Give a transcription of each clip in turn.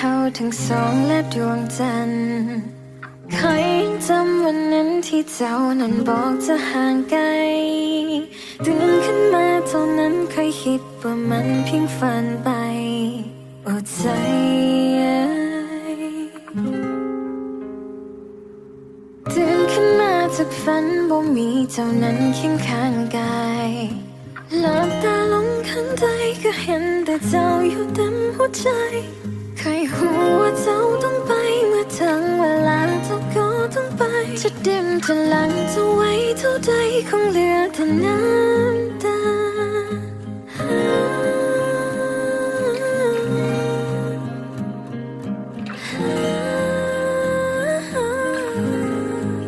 ทั้งสองและดวงจันทร์เคยจำวันนั้นที่เจ้านั้นบอกจะห่างไกลตื่นขึ้นมาเท่านั้นเคยคิดว่ามันเพียงฝันไปอ้ใจตื่นขึ้นมาจากฝันบ่มีเจ้านั้นเคียงข้างกายหลับตาลงข้างใดก็เห็นแต่เจ้าอยู่เต็มหัวใจ ใครหัวาเจ้าต้องไปเมื่อถึงเวลาเจ้าก็ต้องไป จะเดิมจะหลังจะไว้เท่าใดคงเหลือแต่น้ำตา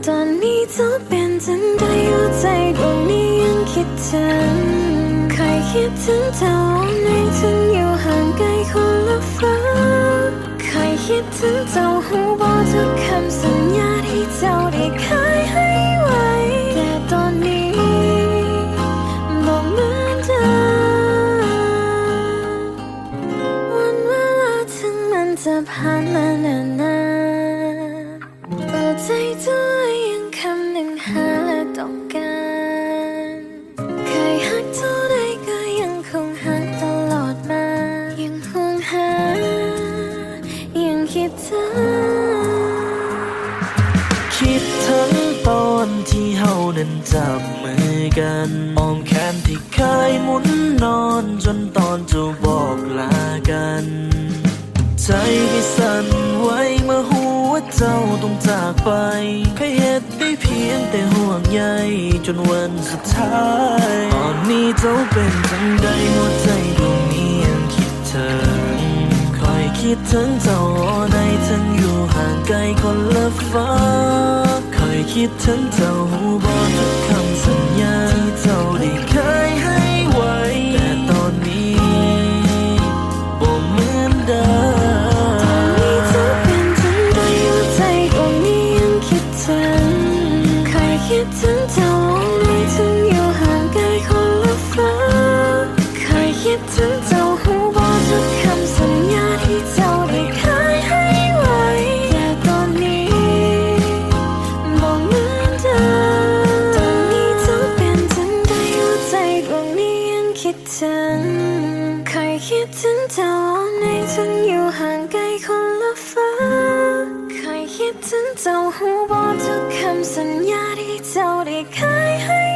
ตอนนี้เธอเป็นจังใดหัวใจดวงนี้ยังคิดถึงใครคิดถึงเจ้าในถึงอยู่ห่างไกลคนละฟ้า คิดถึงเจ้าหูบอกทุกคำสัญญาที่เจ้าได้เคยให้ไว้ แต่ตอนนี้บอกเหมือนเดิมวันเวลาถึงมันจะผ่านมานานนานเปิดใจเธอ ยังคิดถึงตอนที่เฮานั้นจับมือกันอ้อมแขนที่เคยหมุนนอนจนตอนจะบอกลากัน ใจที่สั่นไหวเมื่อหัวเจ้าต้องจากไปเคยเหตุได้เพียงแต่ห่วงใยจนวันสุดท้าย ตอนนี้เจ้าเป็นจังใดหัวใจดวงนี้ยังคิดถึงคอยคิดถึงเจ้ ฟ้าคอยคิดถึงเจ้าหูบอกทุกคำสัญญาที่เจ้าได้เคยให้ คิดถึงเจ้าในถึงอยู่ห่างไกลคนละฟ้าใครคิดถึงเจ้าหูบอกทุกคำสัญญาที่เจ้าได้เคยให้